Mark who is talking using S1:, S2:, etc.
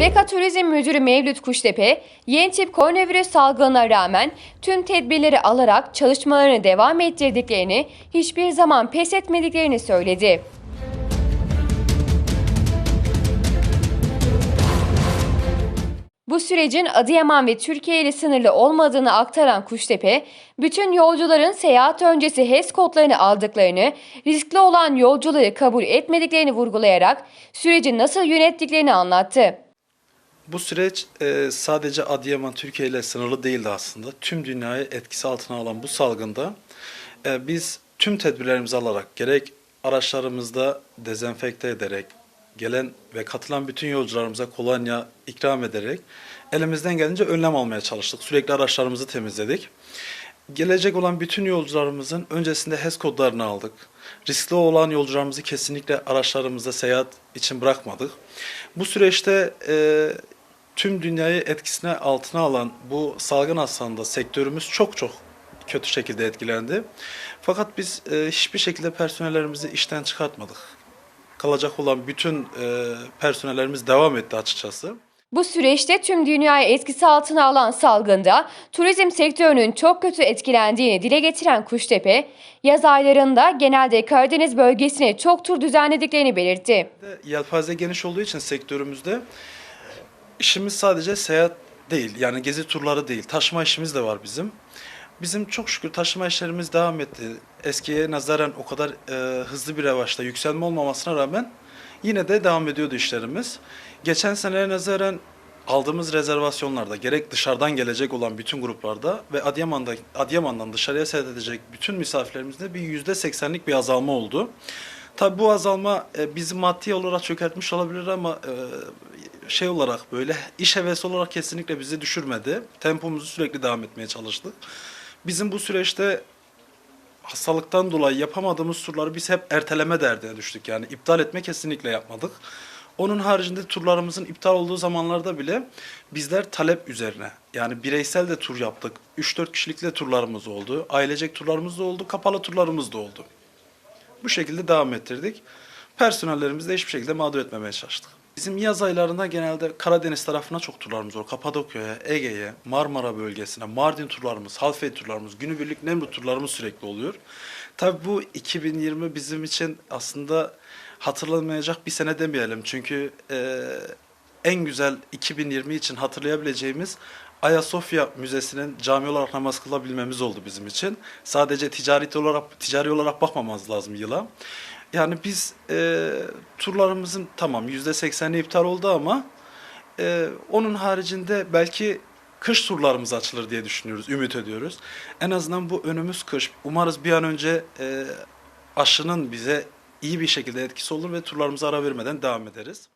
S1: Beka Turizm Müdürü Mevlüt Kuştepe, yeni tip koronavirüs salgınına rağmen tüm tedbirleri alarak çalışmalarını devam ettirdiklerini, hiçbir zaman pes etmediklerini söyledi. Bu sürecin Adıyaman ve Türkiye ile sınırlı olmadığını aktaran Kuştepe, bütün yolcuların seyahat öncesi HES kodlarını aldıklarını, riskli olan yolcuları kabul etmediklerini vurgulayarak süreci nasıl yönettiklerini anlattı.
S2: Bu süreç e, sadece Adıyaman, Türkiye ile sınırlı değildi aslında. Tüm dünyayı etkisi altına alan bu salgında e, biz tüm tedbirlerimizi alarak gerek araçlarımızda dezenfekte ederek, gelen ve katılan bütün yolcularımıza kolonya ikram ederek elimizden gelince önlem almaya çalıştık. Sürekli araçlarımızı temizledik. Gelecek olan bütün yolcularımızın öncesinde HES kodlarını aldık. Riskli olan yolcularımızı kesinlikle araçlarımızda seyahat için bırakmadık. Bu süreçte e, tüm dünyayı etkisine altına alan bu salgın hastalığında sektörümüz çok çok kötü şekilde etkilendi. Fakat biz e, hiçbir şekilde personellerimizi işten çıkartmadık. Kalacak olan bütün e, personellerimiz devam etti açıkçası.
S1: Bu süreçte tüm dünyayı etkisi altına alan salgında turizm sektörünün çok kötü etkilendiğini dile getiren Kuştepe, yaz aylarında genelde Karadeniz bölgesine çok tur düzenlediklerini belirtti.
S2: Yelpaze geniş olduğu için sektörümüzde işimiz sadece seyahat değil. Yani gezi turları değil. Taşıma işimiz de var bizim. Bizim çok şükür taşıma işlerimiz devam etti. Eskiye nazaran o kadar e, hızlı bir revaçta yükselme olmamasına rağmen yine de devam ediyordu işlerimiz. Geçen senelere nazaran aldığımız rezervasyonlarda gerek dışarıdan gelecek olan bütün gruplarda ve Adıyaman'da, Adıyaman'dan dışarıya seyahat edecek bütün misafirlerimizde bir yüzde seksenlik bir azalma oldu. Tabi bu azalma e, bizi maddi olarak çökertmiş olabilir ama e, şey olarak böyle iş hevesi olarak kesinlikle bizi düşürmedi. Tempomuzu sürekli devam etmeye çalıştık. Bizim bu süreçte hastalıktan dolayı yapamadığımız turları biz hep erteleme derdine düştük. Yani iptal etme kesinlikle yapmadık. Onun haricinde turlarımızın iptal olduğu zamanlarda bile bizler talep üzerine yani bireysel de tur yaptık. 3-4 kişilik de turlarımız oldu. Ailecek turlarımız da oldu. Kapalı turlarımız da oldu. Bu şekilde devam ettirdik. Personellerimizi de hiçbir şekilde mağdur etmemeye çalıştık. Bizim yaz aylarında genelde Karadeniz tarafına çok turlarımız olur. Kapadokya'ya, Ege'ye, Marmara bölgesine, Mardin turlarımız, Halfeti turlarımız, günübirlik Nemrut turlarımız sürekli oluyor. Tabii bu 2020 bizim için aslında hatırlanmayacak bir sene demeyelim. Çünkü e, en güzel 2020 için hatırlayabileceğimiz Ayasofya Müzesi'nin cami olarak namaz kılabilmemiz oldu bizim için. Sadece ticari olarak ticari olarak bakmamamız lazım yıla. Yani biz e, turlarımızın tamam yüzde sekseni iptal oldu ama e, onun haricinde belki kış turlarımız açılır diye düşünüyoruz, ümit ediyoruz. En azından bu önümüz kış. Umarız bir an önce e, aşının bize iyi bir şekilde etkisi olur ve turlarımıza ara vermeden devam ederiz.